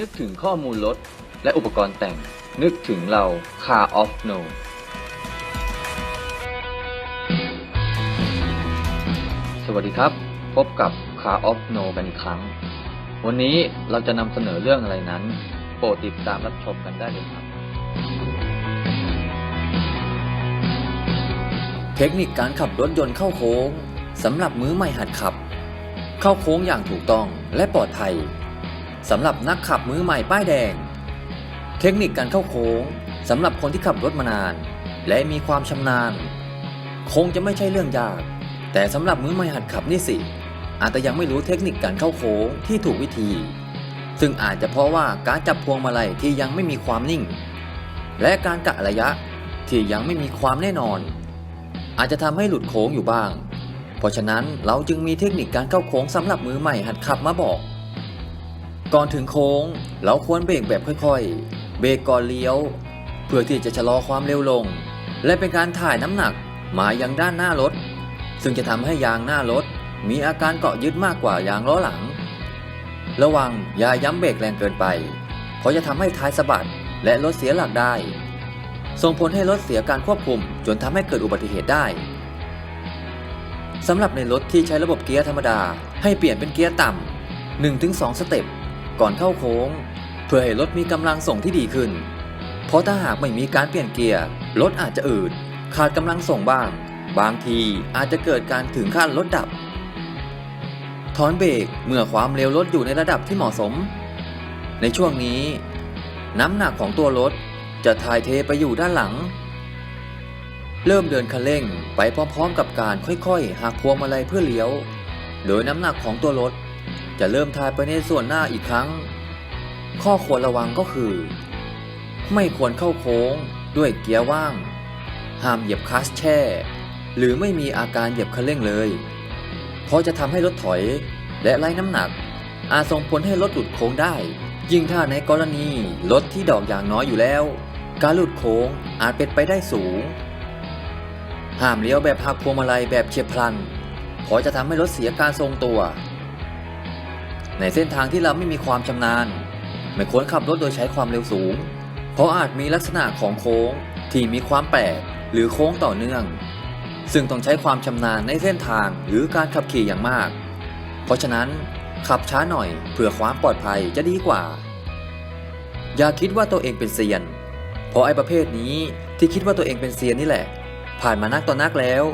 นึกถึงข้อมูลรถและอุปกรณ์แต่ง นึกถึงเรา Car of No สวัสดีครับ พบกับ Car of No กันอีกครั้ง วันนี้เราจะนำเสนอเรื่องอะไรนั้น โปรดติดตามรับชมกันได้เลยครับ เทคนิคการขับรถยนต์เข้าโค้งสำหรับมือใหม่หัดขับ เข้าโค้งอย่างถูกต้องและปลอดภัย สำหรับนักขับมือใหม่ป้ายแดง เทคนิคการเข้าโค้งสำหรับคนที่ขับรถมานาน และมีความชำนาญ คงจะไม่ใช่เรื่องยาก แต่สำหรับมือใหม่หัดขับนี่สิ อาจจะยังไม่รู้เทคนิคการเข้าโค้งที่ถูกวิธี ซึ่งอาจจะเพราะว่าการจับพวงมาลัยที่ยังไม่มีความนิ่ง และการกะระยะที่ยังไม่มีความแน่นอน อาจจะทำให้หลุดโค้งอยู่บ้าง เพราะฉะนั้นเราจึงมีเทคนิคการเข้าโค้งสำหรับมือใหม่หัดขับมาบอก ก่อนถึงโค้ง เราควรเบรกแบบค่อยๆ เบรกก่อนเลี้ยว เพื่อที่จะชะลอความเร็วลง และเป็นการถ่ายน้ำหนักมายังด้านหน้ารถ ซึ่งจะทำให้ยางหน้ารถ มีอาการเกาะยึดมากกว่ายางล้อหลัง ระวังอย่าย้ำเบรกแรงเกินไป เพราะจะทำให้ท้ายสะบัดและรถเสียหลักได้ ส่งผลให้รถเสียการควบคุมจนทำให้เกิดอุบัติเหตุได้สำหรับในรถที่ใช้ระบบเกียร์ธรรมดา ให้เปลี่ยนเป็นเกียร์ต่ำ1-2 สเต็ป ก่อนเข้าโค้ง เพื่อให้รถมีกำลังส่งที่ดีขึ้น เพราะถ้าหากไม่มีการเปลี่ยนเกียร์รถอาจจะอืดขาดกำลังส่งบ้าง บางทีอาจจะเกิดการถึงขั้นรถดับ ถอนเบรกเมื่อความเร็วรถอยู่ในระดับที่เหมาะสม ในช่วงนี้ น้ำหนักของตัวรถจะถ่ายเทไปอยู่ด้านหลัง เริ่มเดินคันเร่งไปพร้อมๆกับการค่อยๆหักพวงมาลัยเพื่อเลี้ยว โดยน้ำหนักของตัวรถ จะเริ่มถ่ายไปในส่วนหน้าอีกครั้ง ข้อควรระวังก็คือ ไม่ควรเข้าโค้งด้วยเกียร์ว่าง ห้ามเหยียบคลัสแช่ หรือไม่มีอาการเหยียบคันเร่งเลย เพราะจะทำให้รถถอยและไล่น้ำหนัก อาจส่งผลให้รถหลุดโค้งได้ ยิ่งถ้าในกรณีรถที่ดอกอย่างน้อยอยู่แล้ว การหลุดโค้งอาจเป็นไปได้สูง ห้ามเลี้ยวแบบหักพวงมาลัยแบบเฉียบพลันเพราะจะทำให้รถเสียการทรงตัว ในเส้นทางที่เราไม่มีความชำนาญ ไม่ควรขับรถโดยใช้ความเร็วสูง เพราะอาจมีลักษณะของโค้งที่มีความแปลกหรือโค้งต่อเนื่อง ซึ่งต้องใช้ความชำนาญในเส้นทางหรือการขับขี่อย่างมาก เพราะฉะนั้นขับช้าหน่อยเพื่อความปลอดภัยจะดีกว่า อย่าคิดว่าตัวเองเป็นเซียน เพราะไอ้ประเภทนี้ที่คิดว่าตัวเองเป็นเซียนนี่แหละ ผ่านมานักต่อนักแล้ว